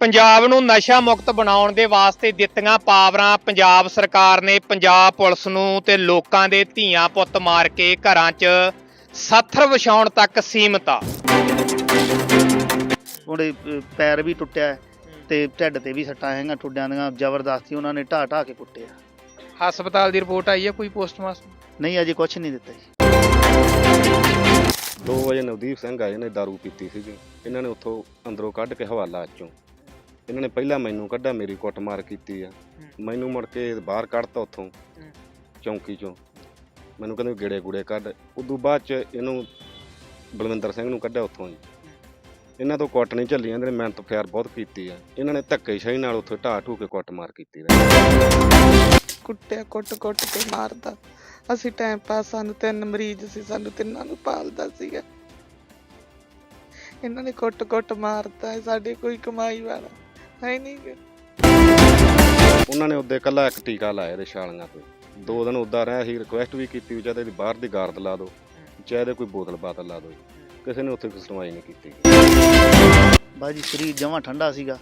ਪੰਜਾਬ ਨੂੰ ਨਸ਼ਾ ਮੁਕਤ ਬਣਾਉਣ ਦੇ ਵਾਸਤੇ ਦਿੱਤੀਆਂ ਪਾਵਰਾਂ ਪੰਜਾਬ ਸਰਕਾਰ ਨੇ ਪੰਜਾਬ ਪੁਲਿਸ ਨੂੰ ਤੇ ਲੋਕਾਂ ਦੇ ਧੀਆਂ ਪੁੱਤ ਮਾਰ ਕੇ ਘਰਾਂ 'ਚ ਸੱਥਰ ਵਿਛਾਉਣ ਤੱਕ ਸੀਮਤ ਆ। ਉਹਦੇ ਪੈਰ ਵੀ ਟੁੱਟਿਆ ਤੇ ਢਿੱਡ ਤੇ ਵੀ ਸੱਟਾਂ ਹੈਗੀਆਂ ਟੁੱਡਿਆਂ ਦੀਆਂ ਜ਼ਬਰਦਸਤੀ ਉਹਨਾਂ ਨੇ ਢਾਹ ਢਾਹ ਕੇ ਕੁੱਟਿਆ ਹਸਪਤਾਲ ਦੀ ਰਿਪੋਰਟ ਆਈ ਹੈ ਕੋਈ ਪੋਸਟਮਾਰਟਮ ਨਹੀਂ ਅਜੇ ਕੁਝ ਨਹੀਂ ਦਿੱਤਾ ਜੀ। 2 ਵਜੇ ਨਵਦੀਪ ਸਿੰਘ ਆਏ ਨੇ दारू ਪੀਤੀ ਸੀਗੀ। ਇਹਨਾਂ ਨੇ ਉੱਥੋਂ ਅੰਦਰੋਂ ਕੱਢ ਕੇ ਹਵਾਲਾ ਚੋਂ। ਇਹਨਾਂ ਨੇ ਪਹਿਲਾਂ ਮੈਨੂੰ ਕੱਢਿਆ ਮੇਰੀ ਕੁੱਟਮਾਰ ਕੀਤੀ ਆ। ਮੈਨੂੰ ਮੁੜ ਕੇ ਬਾਹਰ ਕੱਢਤਾ ਉੱਥੋਂ ਚੌਂਕੀ ਚੋਂ। ਮੈਨੂੰ ਕਹਿੰਦੇ ਗੇੜੇ ਗੂੜੇ ਕੱਢ। ਉਦੋਂ ਬਾਅਦ ਚ ਇਹਨੂੰ ਬਲਵਿੰਦਰ ਸਿੰਘ ਨੂੰ ਕੱਢਿਆ ਉੱਥੋਂ ਜੀ ਇਹਨਾਂ ਤੋਂ ਕੁੱਟ ਨਹੀਂ ਝੱਲੀ ਇਹਨਾਂ ਨੇ ਮਿਹਨਤ ਫਿਆਰ ਬਹੁਤ ਕੀਤੀ ਆ। ਇਹਨਾਂ ਨੇ ਧੱਕੇ ਸ਼ਾਹੀ ਨਾਲ ਉੱਥੇ ਢਾਹ ਢੂ ਕੇ ਕੁੱਟਮਾਰ ਕੀਤੀ ਕੁੱਟਿਆ ਕੁੱਟ ਕੁੱਟ ਕੇ ਮਾਰਦਾ। ਅਸੀਂ ਟਾਈਮ ਪਾਸ ਸਾਨੂੰ ਤਿੰਨ ਮਰੀਜ਼ ਸੀ ਸਾਨੂੰ ਤਿੰਨਾਂ ਨੂੰ ਪਾਲਦਾ ਸੀਗਾ। ਇਹਨਾਂ ਨੇ ਕੁੱਟ ਕੁੱਟ ਮਾਰਤਾ ਸਾਡੇ ਕੋਈ ਕਮਾਈ ਵਾਲਾ। ਹੈ ਨਹੀਂ ਗਾ। ਉਹਨਾਂ ਨੇ ਉਹਦੇ ਕੱਲਾ ਇੱਕ ਟੀਕਾ ਲਾਇਆ ਇਹਦੇ ਛਾਲੀਆਂ ਤੇ। ਦੋ ਦਿਨ ਉੱਦਾਂ ਰਿਹਾ ਸੀ ਰਿਕੁਐਸਟ ਵੀ ਕੀਤੀ ਵੀ ਚਾਹੇ ਇਹਦੀ ਬਾਹਰ ਦੀ ਗਾਰਦ ਲਾ ਦਿਓ ਚਾਹੇ ਇਹਦੇ ਕੋਈ ਬੋਤਲ ਬਾਤਲ ਲਾ ਦਿਓ ਕਿਸੇ ਨੇ ਉੱਥੇ ਕੋਈ ਸੁਣਵਾਈ ਨਹੀਂ ਕੀਤੀ। ਬਾਜੀ ਸਰੀਰ ਜਮਾਂ ਠੰਡਾ ਸੀਗਾ।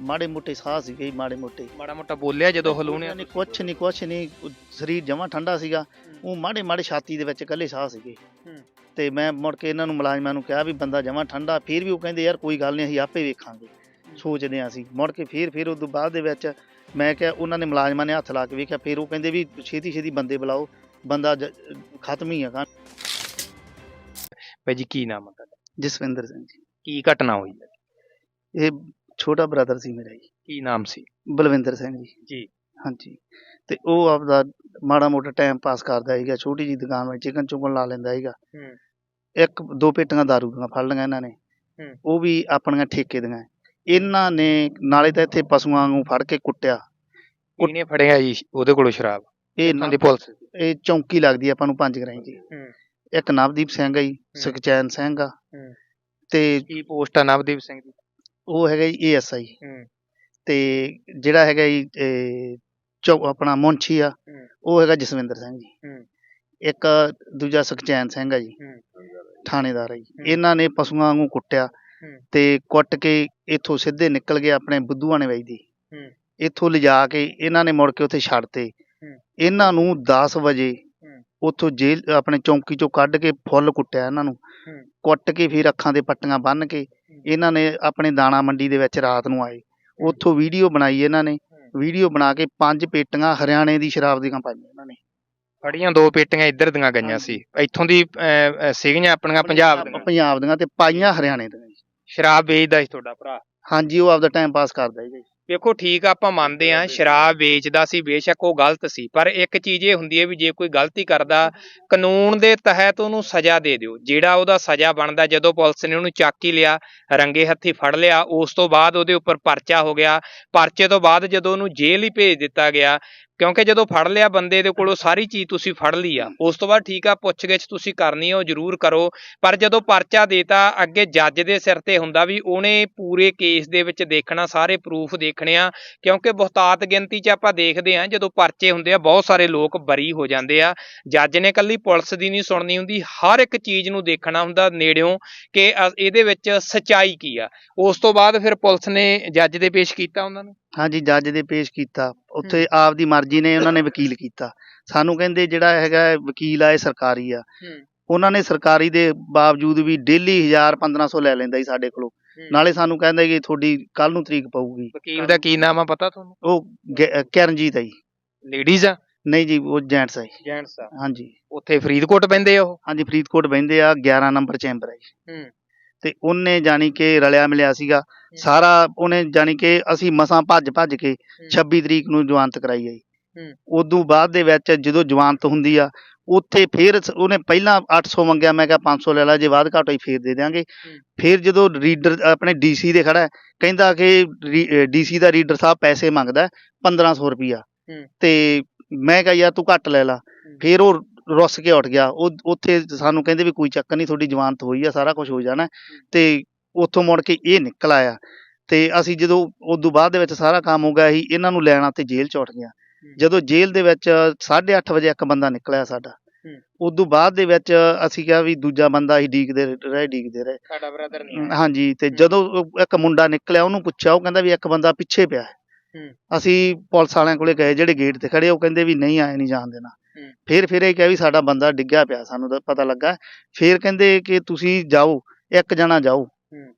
ਮਾੜੇ ਮੋਟੇ ਸਾਹ ਸੀਗੇ ਜੀ, ਮਾੜੇ ਮੋਟੇ। ਮਾੜਾ ਮੋਟਾ ਬੋਲਿਆ ਜਦੋਂ ਹਲੂਣੇ ਨਹੀਂ ਕੁਛ ਨਹੀਂ ਕੁਛ ਨਹੀਂ ਉਹ ਸਰੀਰ ਜਮਾਂ ਠੰਡਾ ਸੀਗਾ। ਉਹ ਮਾੜੇ ਮਾੜੇ ਛਾਤੀ ਦੇ ਵਿੱਚ ਇਕੱਲੇ ਸਾਹ ਸੀਗੇ। ਹੂੰ। ਤੇ ਮੈਂ ਮੁੜ ਕੇ ਇਹਨਾਂ ਨੂੰ ਮੁਲਾਜ਼ਮਾਂ ਨੂੰ ਕਿਹਾ ਵੀ ਬੰਦਾ ਜਮਾਂ ਠੰਡਾ ਫਿਰ ਵੀ ਉਹ ਕਹਿੰਦੇ ਯਾਰ ਕੋਈ ਗੱਲ ਨਹੀਂ ਅਸੀਂ ਆਪੇ ਵੇਖਾਂਗੇ। ਸੋਚਦੇ ਹਾਂ ਅਸੀਂ। ਮੁੜ ਕੇ ਫਿਰ ਫਿਰ ਉਸ ਤੋਂ ਬਾਅਦ ਦੇ ਵਿੱਚ ਮੈਂ ਕਿਹਾ ਉਹਨਾਂ ਨੇ ਮੁਲਾਜ਼ਮਾਂ ਨੇ ਹੱਥ ਲਾ ਕੇ ਵੇਖਿਆ ਫਿਰ ਉਹ ਕਹਿੰਦੇ ਵੀ ਛੇਤੀ ਛੇਤੀ ਬੰਦੇ ਬੁਲਾਓ ਬੰਦਾ ਖਤਮ ਹੀ ਹੈਗਾ। ਭਾਈ ਜੀ ਕੀ ਨਾਮ ਹੈ ਤੁਹਾਡਾ? ਜਸਵਿੰਦਰ ਸਿੰਘ ਜੀ। ਕੀ ਘਟਨਾ ਹੋਈ ਹੈ? ਇਹ ਛੋਟਾ ਬ੍ਰਦਰ ਸੀ ਮੇਰਾ ਜੀ। ਕੀ ਨਾਮ ਸੀ? ਬਲਵਿੰਦਰ ਸਿੰਘ ਜੀ। ਜੀ। ਹਾਂਜੀ। ਤੇ ਉਹ ਆਪਦਾ ਮਾੜਾ ਮੋਟਾ ਟਾਈਮ ਪਾਸ ਕਰਦਾ ਸੀਗਾ ਛੋਟੀ ਜੀ ਦੁਕਾਨ ਵਿੱਚ ਚਿਕਨ ਚੁਕਨ ਲਾ ਲੈਂਦਾ ਸੀਗਾ। ਹੂੰ। ਇੱਕ ਦੋ ਪੇਟੀਆਂ ਦਾਰੂ ਦੀਆਂ ਫੜ ਲਈਆਂ ਇਹਨਾਂ ਨੇ। ਉਹ ਵੀ ਆਪਣੀਆਂ ਠੇਕੇ ਦੀਆਂ। ਇਹਨਾਂ ਨੇ ਨਾਲੇ ਤਾਂ ਇੱਥੇ ਪਸ਼ੂਆਂ ਨੂੰ ਫੜ ਕੇ ਕੁੱਟਿਆ ਕਿਹਨੇ ਫੜਿਆ ਜੀ ਉਹਦੇ ਕੋਲੋਂ ਸ਼ਰਾਬ ਇਹ ਉਹਨਾਂ ਦੀ ਪੁਲਿਸ ਇਹ ਚੌਂਕੀ ਲੱਗਦੀ ਆ ਆਪਾਂ ਨੂੰ ਪੰਜ ਗਰਾਈ ਜੀ। ਇੱਕ ਨਵਦੀਪ ਸਿੰਘ ਆ ਜੀ ਸੁਖਚੈਨ ਸਿੰਘ ਆ। ਤੇ ਕੀ ਪੋਸਟ ਆ ਨਵਦੀਪ ਸਿੰਘ ਦੀ ਉਹ ਹੈਗਾ ਜੀ ਏਐਸਆਈ। ਤੇ ਜਿਹੜਾ ਹੈਗਾ ਜੀ ਚੌ ਆਪਣਾ ਮੁੰਸ਼ੀ ਆ। ਉਹ ਹੈਗਾ ਜਸਵਿੰਦਰ ਸਿੰਘ ਜੀ। ਇੱਕ ਦੂਜਾ ਸੁਖਚੈਨ ਸਿੰਘ ਆ ਜੀ। ਥਾਣੇਦਾਰ ਆ ਜੀ। ਇਹਨਾਂ ਨੇ ਪਸ਼ੂਆਂ ਵਾਂਗੂ ਕੁੱਟਿਆ। ਤੇ ਕੁੱਟ ਕੇ ਇੱਥੋਂ ਸਿੱਧੇ ਨਿਕਲ ਗਏ ਆਪਣੇ ਬੁੱਧੂਆਣੇ ਵਜਦੀ ਹੂੰ। ਇੱਥੋਂ ਲਿਜਾ ਕੇ ਇਹਨਾਂ ਨੇ ਮੁੜ ਕੇ ਉੱਥੇ ਛੱਡਤੇ ਹੂੰ। ਇਹਨਾਂ ਨੂੰ 10 ਵਜੇ ਹੂੰ। ਉੱਥੋਂ ਜੇਲ੍ਹ ਆਪਣੇ ਚੌਂਕੀ ਚੋਂ ਕੱਢ ਕੇ ਫੁੱਲ ਕੁੱਟਿਆ ਇਹਨਾਂ ਨੂੰ ਹੂੰ। ਕੁੱਟ ਕੇ ਫਿਰ ਅੱਖਾਂ ਦੇ ਪੱਟੀਆਂ ਬੰਨ੍ਹ ਕੇ ਇਹਨਾਂ ਨੇ ਆਪਣੇ ਦਾਣਾ ਮੰਡੀ ਦੇ ਵਿੱਚ ਰਾਤ ਨੂੰ ਆਏ ਉੱਥੋਂ ਵੀਡੀਓ ਬਣਾਈ ਇਹਨਾਂ ਨੇ ਵੀਡੀਓ ਬਣਾ ਕੇ ਪੰਜ ਪੇਟੀਆਂ ਹਰਿਆਣੇ ਦੀ ਸ਼ਰਾਬ ਦੀਆਂ ਪਾਈਆਂ ਇਹਨਾਂ ਨੇ ਫੜੀਆਂ ਦੋ ਪੇਟੀਆਂ ਇੱਧਰ ਦੀਆਂ ਗਈਆਂ। ਸੀ ਇੱਥੋਂ ਦੀ ਸੀਗੀਆਂ ਆਪਣੀਆਂ ਪੰਜਾਬ ਦੀਆਂ ਪੰਜਾਬ ਦੀਆਂ ਤੇ ਪਾਈਆਂ ਹਰਿਆਣੇ ਦੀਆਂ। ਸ਼ਰਾਬ ਵੇਚਦਾ ਸੀ ਤੁਹਾਡਾ ਭਰਾ। ਹਾਂਜੀ ਉਹ ਆਪਦਾ ਟਾਈਮ ਪਾਸ ਕਰਦਾ ਜੀ ਵੇਖੋ ਠੀਕ ਆ ਆਪਾਂ ਮੰਨਦੇ ਆ ਸ਼ਰਾਬ ਵੇਚਦਾ ਸੀ ਬੇਸ਼ੱਕ ਉਹ ਗਲਤ ਸੀ ਪਰ ਇੱਕ ਚੀਜ਼ ਇਹ ਹੁੰਦੀ ਹੈ ਵੀ ਜੇ ਕੋਈ ਗਲਤੀ ਕਰਦਾ ਕਾਨੂੰਨ ਦੇ ਤਹਿਤ ਉਹਨੂੰ ਸਜ਼ਾ ਦੇ ਦਿਓ। ਜਿਹੜਾ ਉਹਦਾ ਸਜ਼ਾ ਬਣਦਾ ਜਦੋਂ ਪੁਲਿਸ ਨੇ ਉਹਨੂੰ ਚੱਕ ਹੀ ਲਿਆ ਰੰਗੇ ਹੱਥੀ ਫੜ ਲਿਆ ਉਸ ਤੋਂ ਬਾਅਦ ਉਹਦੇ ਉੱਪਰ ਪਰਚਾ ਹੋ ਗਿਆ। ਪਰਚੇ ਤੋਂ ਬਾਅਦ ਜਦੋਂ ਉਹਨੂੰ ਜੇਲ੍ਹ ਹੀ ਭੇਜ ਦਿੱਤਾ ਗਿਆ ਕਿਉਂਕਿ ਜਦੋਂ ਫੜ ਲਿਆ ਬੰਦੇ ਦੇ ਕੋਲੋਂ ਸਾਰੀ ਚੀਜ਼ ਤੁਸੀਂ ਫੜ ਲਈ ਆ ਉਸ ਤੋਂ ਬਾਅਦ ਠੀਕ ਆ ਪੁੱਛਗਿੱਛ ਤੁਸੀਂ ਕਰਨੀ ਆ ਉਹ ਜ਼ਰੂਰ ਕਰੋ। ਪਰ ਜਦੋਂ ਪਰਚਾ ਦੇਤਾ ਅੱਗੇ ਜੱਜ ਦੇ ਸਿਰ ਤੇ ਹੁੰਦਾ ਵੀ ਉਹਨੇ ਪੂਰੇ ਕੇਸ ਦੇ ਵਿੱਚ ਦੇਖਣਾ ਸਾਰੇ ਪ੍ਰੂਫ ਦੇਖਣੇ ਆ। ਕਿਉਂਕਿ ਬਹੁਤਾਤ ਗਿਣਤੀ 'ਚ ਆਪਾਂ ਦੇਖਦੇ ਆ ਜਦੋਂ ਪਰਚੇ ਹੁੰਦੇ ਆ ਬਹੁਤ ਸਾਰੇ ਲੋਕ ਬਰੀ ਹੋ ਜਾਂਦੇ ਆ। ਜੱਜ ਨੇ ਕੱਲੀ ਪੁਲਿਸ ਦੀ ਨਹੀਂ ਸੁਣਨੀ ਹੁੰਦੀ ਹਰ ਇੱਕ ਚੀਜ਼ ਨੂੰ ਦੇਖਣਾ ਹੁੰਦਾ ਨੇੜਿਓਂ ਕਿ ਇਹਦੇ ਵਿੱਚ ਸਚਾਈ ਕੀ ਆ। ਉਸ ਤੋਂ ਬਾਅਦ ਫਿਰ ਪੁਲਿਸ ਨੇ ਜੱਜ ਦੇ ਪੇਸ਼ ਕੀਤਾ ਉਹਨਾਂ ਨੂੰ। ਹਾਂਜੀ ਜੱਜ ਦੇ ਪੇਸ਼ ਕੀਤਾ। ਉੱਥੇ ਆਪਦੀ ਮਰਜ਼ੀ ਨੇ ਉਹਨਾਂ ਨੇ ਵਕੀਲ ਕੀਤਾ। ਸਾਨੂੰ ਕਹਿੰਦੇ ਜਿਹੜਾ ਹੈਗਾ ਹੈ ਵਕੀਲ ਆ ਇਹ ਸਰਕਾਰੀ ਆ। ਹੂੰ। ਉਹਨਾਂ ਨੇ ਸਰਕਾਰੀ ਦੇ ਬਾਵਜੂਦ ਵੀ ਡੇਲੀ 1000 1500 ਲੈ ਲੈਂਦਾ ਸੀ ਸਾਡੇ ਕੋਲੋਂ। ਨਾਲੇ ਸਾਨੂੰ ਕਹਿੰਦਾ ਕਿ ਤੁਹਾਡੀ ਕੱਲ ਨੂੰ ਤਰੀਕ ਪਊਗੀ। ਵਕੀਲ ਦਾ ਕੀ ਨਾਮ ਆ ਪਤਾ ਤੁਹਾਨੂੰ? ਉਹ ਗ- ਕਿਰਨਜੀਤ ਆ ਜੀ। ਲੇਡੀਜ਼ ਆ? ਨਹੀਂ ਜੀ ਉਹ ਜੈਂਟਸ ਆ ਜੀ। ਜੈਂਟਸ ਆ। ਹਾਂਜੀ। ਉੱਥੇ ਫਰੀਦਕੋਟ ਪੈਂਦੇ ਆ ਉਹ? ਹਾਂਜੀ ਫਰੀਦਕੋਟ ਬਹਿੰਦੇ ਆ 11 ਨੰਬਰ ਚੈਂਬਰ ਆ ਜੀ। ਹੂੰ। ਤੇ ਉਹਨੇ ਜਾਣੀ ਕਿ ਰਲਿਆ ਮਿਲਿਆ ਸੀਗਾ। ਸਾਰਾ ਉਹਨੇ ਜਾਣੀ ਕਿ ਅਸੀਂ ਮਸਾਂ ਭੱਜ ਭੱਜ ਕੇ 26 ਤਰੀਕ ਨੂੰ ਜਵਾਨਤ ਕਰਾਈ ਹੂੰ। ਉਦੋਂ ਬਾਅਦ ਦੇ ਵਿੱਚ ਜਦੋਂ ਜਵਾਨਤ ਹੁੰਦੀ ਆ ਉੱਥੇ ਫਿਰ ਉਹਨੇ ਪਹਿਲਾਂ 800 ਮੰਗਿਆ ਮੈਂ ਕਿਹਾ 500 ਲੈ ਲੈ ਜੇ ਬਾਅਦ ਘਾਟ ਹੋਈ ਫੇਰ ਦੇ ਦਿਆਂਗੇ। ਫਿਰ ਜਦੋਂ ਰੀਡਰ ਆਪਣੇ ਡੀਸੀ ਦੇ ਖੜਾ ਕਹਿੰਦਾ ਕਿ ਡੀਸੀ ਦਾ ਰੀਡਰ ਸਾਹਿਬ ਪੈਸੇ ਮੰਗਦਾ ਹੈ, 1500 ਰੁਪਿਆ। ਤੇ ਮੈਂ ਕਿਹਾ ਯਾਰ ਤੂੰ ਘੱਟ ਲੈ ਲਾ। ਫਿਰ ਉਹ ਰੁੱਸ ਕੇ ਉੱਠ ਗਿਆ। ਉਹ ਉੱਥੇ ਸਾਨੂੰ ਕਹਿੰਦੇ ਵੀ ਕੋਈ ਚੱਕਰ ਨਹੀਂ ਤੁਹਾਡੀ ਜਵਾਨਤ ਹੋਈ ਆ ਸਾਰਾ ਕੁਝ ਹੋ ਜਾਣਾ। ਤੇ ਉੱਥੋਂ ਮੁੜ ਕੇ ਇਹ ਨਿਕਲ ਆਇਆ। ਤੇ ਅਸੀਂ ਜਦੋਂ ਉਦੋਂ ਬਾਅਦ ਦੇ ਵਿੱਚ ਸਾਰਾ ਕੰਮ ਹੋ ਗਿਆ ਸੀ ਇਹਨਾਂ ਨੂੰ ਲੈਣਾ ਤੇ ਜੇਲ੍ਹ ਚ ਉੱਠ ਗਿਆ ਜਦੋਂ ਜੇਲ੍ਹ ਦੇ ਵਿੱਚ 8:30 ਵਜੇ ਇੱਕ ਬੰਦਾ ਨਿਕਲਿਆ ਸਾਡਾ। ਉਸ ਤੋਂ ਬਾਅਦ ਦੇ ਵਿੱਚ ਅਸੀਂ ਕਿਹਾ ਵੀ ਦੂਜਾ ਬੰਦਾ ਅਸੀਂ ਡੀਕਦੇ ਰਹੇ ਡੀਕਦੇ ਰਹੇ। ਸਾਡਾ ਬ੍ਰਦਰ ਨਹੀਂ ਹਾਂਜੀ ਤੇ ਜਦੋਂ ਇੱਕ ਮੁੰਡਾ ਨਿਕਲਿਆ ਉਹਨੂੰ ਪੁੱਛਿਆ ਉਹ ਕਹਿੰਦਾ ਵੀ ਇੱਕ ਬੰਦਾ ਪਿੱਛੇ ਪਿਆ। ਅਸੀਂ ਪੁਲਿਸ ਵਾਲਿਆਂ ਕੋਲੇ ਗਏ ਜਿਹੜੇ ਗੇਟ ਤੇ ਖੜੇ ਉਹ ਕਹਿੰਦੇ ਵੀ ਨਹੀਂ ਆਏ ਨਹੀਂ ਜਾਣ ਦੇਣਾ। ਫਿਰ ਫਿਰ ਇਹ ਕਿਹਾ ਵੀ ਸਾਡਾ ਬੰਦਾ ਡਿੱਗਿਆ ਪਿਆ ਸਾਨੂੰ ਤਾਂ ਪਤਾ ਲੱਗਾ। ਫਿਰ ਕਹਿੰਦੇ ਕਿ ਤੁਸੀਂ ਜਾਓ ਇੱਕ ਜਣਾ ਜਾਓ।